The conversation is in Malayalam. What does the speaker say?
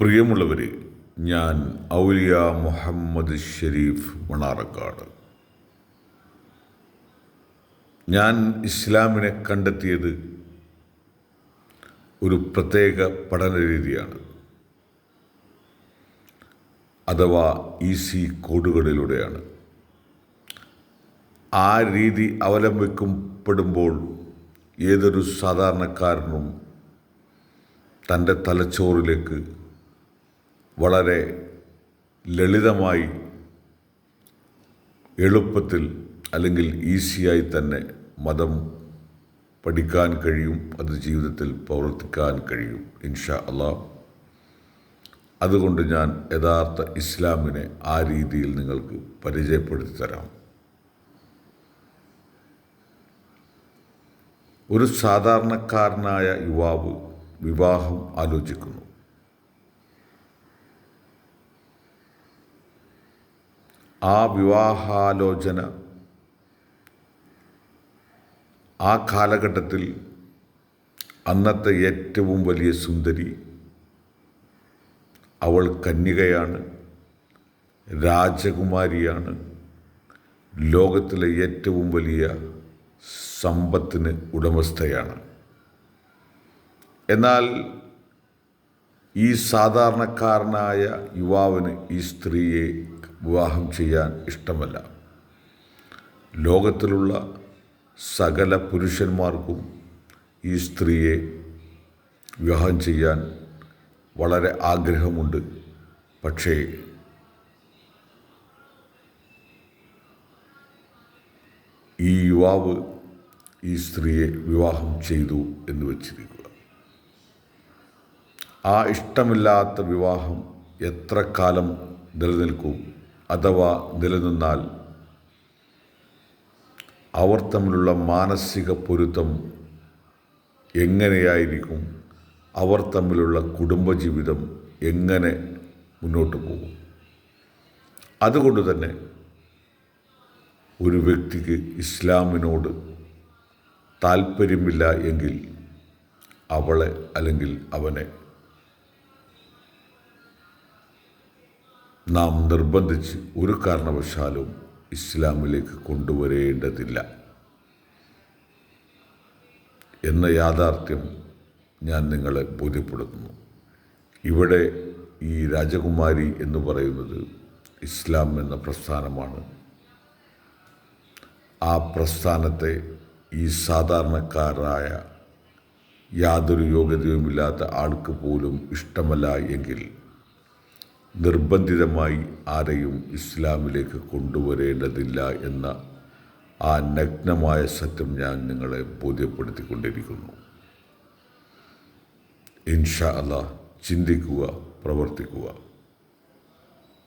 പ്രിയമുള്ളവരെ ഞാൻ ഔലിയ മുഹമ്മദ് ഷെരീഫ് മണാറക്കാട് ഞാൻ ഇസ്ലാമിനെ കണ്ടെത്തിയത് ഒരു പ്രത്യേക പഠന രീതിയാണ്. അഥവാ ഈസി കോഡുകളിലൂടെയാണ്. ആ രീതി അവലംബിക്കപ്പെടുമ്പോൾ ഏതൊരു സാധാരണക്കാരനും തന്റെ തലച്ചോറിലേക്ക് വളരെ ലളിതമായി എളുപ്പത്തിൽ അല്ലെങ്കിൽ ഈസിയായി തന്നെ മതം പഠിക്കാൻ കഴിയും അത് ജീവിതത്തിൽ പ്രവർത്തിക്കാൻ കഴിയും ഇൻഷാ അള്ളാ അതുകൊണ്ട് ഞാൻ യഥാർത്ഥ ഇസ്ലാമിനെ ആ രീതിയിൽ നിങ്ങൾക്ക് പരിചയപ്പെടുത്തി തരാം. ഒരു സാധാരണക്കാരനായ യുവാവ് വിവാഹം ആലോചിക്കുന്നു. ആ വിവാഹാലോചന ആ കാലഘട്ടത്തിൽ അന്നത്തെ ഏറ്റവും വലിയ സുന്ദരി അവൾ കന്യകയാണ് രാജകുമാരിയാണ് ലോകത്തിലെ ഏറ്റവും വലിയ സമ്പത്തിന് ഉടമസ്ഥയാണ്. എന്നാൽ ഈ സാധാരണക്കാരനായ യുവാവിന് ഈ സ്ത്രീയെ വിവാഹം ചെയ്യാൻ ഇഷ്ടമല്ല. ലോകത്തിലുള്ള സകല പുരുഷന്മാർക്കും ഈ സ്ത്രീയെ വിവാഹം ചെയ്യാൻ വളരെ ആഗ്രഹമുണ്ട്. പക്ഷേ ഈ യുവാവ് ഈ സ്ത്രീയെ വിവാഹം ചെയ്തു എന്ന് വച്ചിരിക്കുക. ആ ഇഷ്ടമില്ലാത്ത വിവാഹം എത്ര കാലം നിലനിൽക്കും? അഥവാ നിലനിന്നാൽ അവർ തമ്മിലുള്ള മാനസിക പൊരുത്തം എങ്ങനെയായിരിക്കും? അവർ തമ്മിലുള്ള കുടുംബജീവിതം എങ്ങനെ മുന്നോട്ട് പോകും? അതുകൊണ്ട് തന്നെ ഒരു വ്യക്തിക്ക് ഇസ്ലാമിനോട് താല്പര്യമില്ല എങ്കിൽ അവളെ അല്ലെങ്കിൽ അവനെ നാം നിർബന്ധിച്ച് ഒരു കാരണവശാലും ഇസ്ലാമിലേക്ക് കൊണ്ടുവരേണ്ടതില്ല. എന്ന യാഥാർത്ഥ്യം ഞാൻ നിങ്ങളെ ബോധ്യപ്പെടുത്തുന്നു. ഇവിടെ ഈ രാജകുമാരി എന്ന് പറയുന്നത് ഇസ്ലാം എന്ന പ്രസ്ഥാനമാണ്. ആ പ്രസ്ഥാനത്തെ ഈ സാധാരണക്കാരായ യാതൊരു യോഗ്യതയുമില്ലാത്ത ആൾക്ക് പോലും ഇഷ്ടമല്ല എങ്കിൽ നിർബന്ധിതമായി ആരെയും ഇസ്ലാമിലേക്ക് കൊണ്ടുവരേണ്ടതില്ല എന്ന ആ നഗ്നമായ സത്യം ഞാൻ നിങ്ങളെ ബോധ്യപ്പെടുത്തിക്കൊണ്ടിരിക്കുന്നു. ഇൻഷാ അല്ലാ ചിന്തിക്കുക പ്രവർത്തിക്കുക.